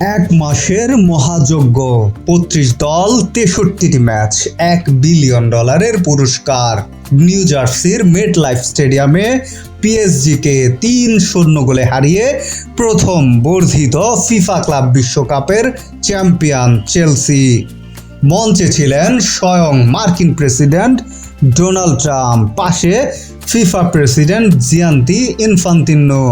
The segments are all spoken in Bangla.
এক মাসের মহাযজ্ঞ। পঁচিশ দল, তেষট্টিটি ম্যাচ, এক বিলিয়ন ডলারের পুরস্কার। নিউ জার্সির মেট লাইফ স্টেডিয়ামে পিএসজিকে তিন শূন্য গোলে হারিয়ে প্রথম বর্ধিত ফিফা ক্লাব বিশ্বকাপের চ্যাম্পিয়ন চেলসি। মঞ্চে ছিলেন স্বয়ং মার্কিন প্রেসিডেন্ট ডোনাল্ড ট্রাম্প, পাশে ফিফা প্রেসিডেন্ট জিয়ান্তি ইনফান্তিনো।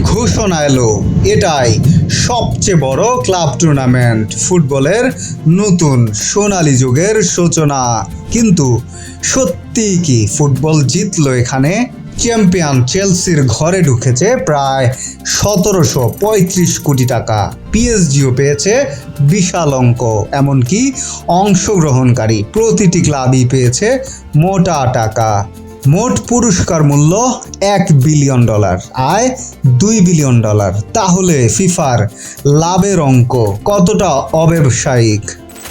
ঘোষণা এলো। এটাই সবচেয়ে বড় ক্লাব টুর্নামেন্ট। ফুটবলের নতুন সোনালী যুগের সূচনা। কিন্তু সত্যি কি ফুটবল জিতলো এখানে? চ্যাম্পিয়ন চেলসির ঘরে ঢুকেছে প্রায় সতেরোশো পঁয়ত্রিশ কোটি টাকা। পিএসজিও পেয়েছে বিশাল অঙ্ক। এমনকি অংশগ্রহণকারী প্রতিটি ক্লাবই পেয়েছে মোটা টাকা। মোট পুরস্কার মূল্য এক বিলিয়ন ডলার। আয় দুই বিলিয়ন ডলার। তাহলে ফিফার লাভের অঙ্ক কতটা অব্যবসায়িক?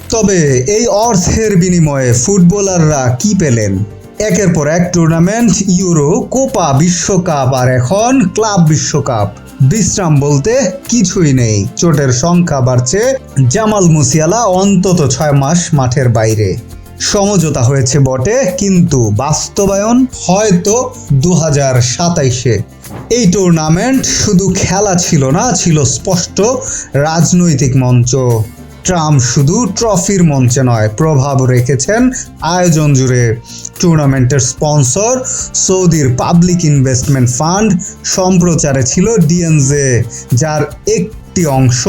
তবে এই অর্থের বিনিময়ে ফুটবলাররা কি পেলেন? একের পর এক টুর্নামেন্ট, ইউরো, কোপা বিশ্বকাপ আর এখন ক্লাব বিশ্বকাপ। বিশ্রাম বলতে কিছুই নেই। চোটের সংখ্যা বাড়ছে জামাল মুসিয়ালা অন্তত ছয় মাস মাঠের বাইরে। সমঝোতা হয়েছে বটে, কিন্তু বাস্তবায়ন হয়তো দু হাজার সাতাইশে। এই টুর্নামেন্ট শুধু খেলা ছিল না, ছিল স্পষ্ট রাজনৈতিক মঞ্চ। ট্রাম্প শুধু ট্রফির মঞ্চে নয়, প্রভাব রেখেছেন আয়োজন জুড়ে। টুর্নামেন্টের স্পন্সর সৌদির পাবলিক ইনভেস্টমেন্ট ফান্ড সম্প্রচারে ছিল ডিএনজে, যার একটি অংশ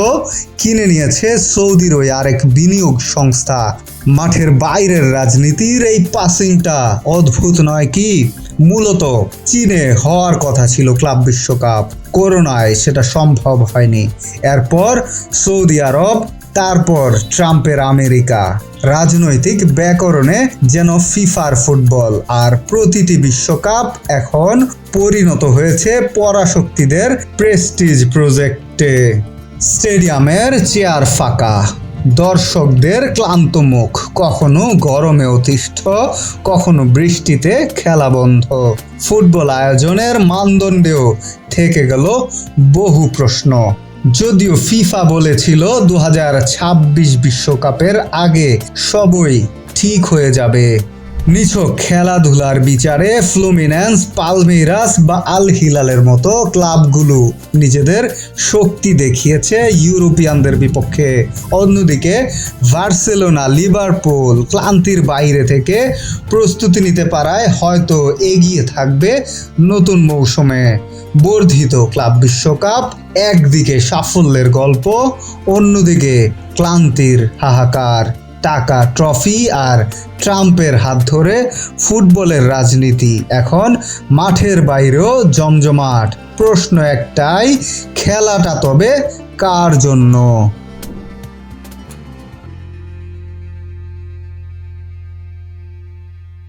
কিনে নিয়েছে সৌদির ওই আরেক বিনিয়োগ সংস্থা। মাঠের বাইরের রাজনীতির এই পাসিংটা অদ্ভুত নয় কি? মূলত চীনে হওয়ার কথা ছিল ক্লাব বিশ্বকাপ। করোনায় সেটা সম্ভব হয়নি। এরপর সৌদি আরব, তারপর ট্রাম্পের আমেরিকা। রাজনৈতিক ব্যাকরণে যেন ফিফার ফুটবল আর প্রতিটি বিশ্বকাপ এখন পরিণত হয়েছে পরাশক্তিদের প্রেস্টিজ প্রজেক্টে স্টেডিয়ামের চেয়ার ফাঁকা। দর্শকদের ক্লান্ত মুখ, কখনো গরমে অতিষ্ঠ, কখনো বৃষ্টিতে খেলা বন্ধ। ফুটবল আয়োজনের মানদণ্ডেও থেকে গেল বহু প্রশ্ন। যদিও ফিফা বলেছিল দু বিশ্বকাপের আগে সবই ঠিক হয়ে যাবে। নিছক খেলাধুলার বিচারে ফ্লুমিনেন্স পালমেইরাস বা আল হিলালের মতো ক্লাবগুলো নিজেদের শক্তি দেখিয়েছে ইউরোপিয়ানদের বিপক্ষে। অন্যদিকে, বার্সেলোনা, লিভারপুল ক্লান্তির বাইরে থেকে প্রস্তুতি নিতে পারায় হয়তো এগিয়ে থাকবে নতুন মৌসুমে। বর্ধিত ক্লাব বিশ্বকাপ, একদিকে সাফল্যের গল্প, অন্যদিকে ক্লান্তির হাহাকার। টাকা ট্রফি আর ট্রাম্পের হাত ধরে ফুটবলের রাজনীতি। এখন মাঠের বাইরেও জমজমাট। প্রশ্ন একটাই, খেলাটা তবে কার জন্য?